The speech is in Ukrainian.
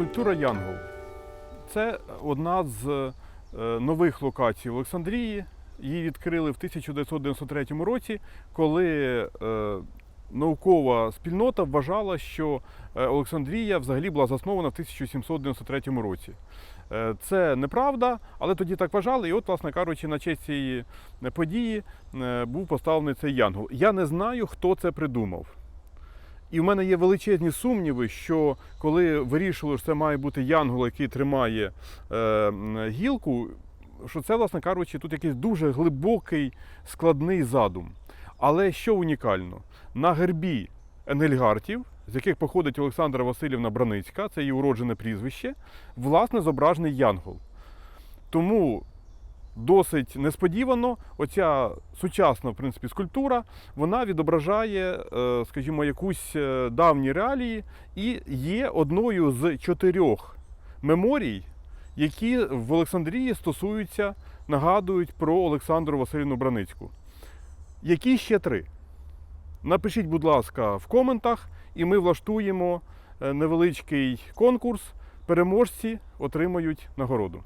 Скульптура Янгол. Це одна з е, нових локацій Олександрії. Її відкрили в 1993 році, коли е, наукова спільнота вважала, що е, Олександрія взагалі була заснована в 1793 році. Це неправда, але тоді так вважали. І от, власне кажучи, на честь цієї події був поставлений цей янгол. Я не знаю, хто це придумав. І в мене є величезні сумніви, що коли вирішили, що це має бути янгол, який тримає е, гілку, що це, власне кажучи, тут якийсь дуже глибокий складний задум. Але що унікально, на гербі Енгельгартів, з яких походить Олександра Васильівна Браницька, це її уроджене прізвище, власне зображений янгол. Тому досить несподівано оця сучасна в принципі, скульптура вона відображає, е, скажімо, якусь е, давні реалії і є одною з чотирьох меморій, які в Олександрії стосуються, нагадують про Олександру Васильівну Браницьку. Які ще три? Напишіть, будь ласка, в коментах, і ми влаштуємо е, невеличкий конкурс. Переможці отримають нагороду.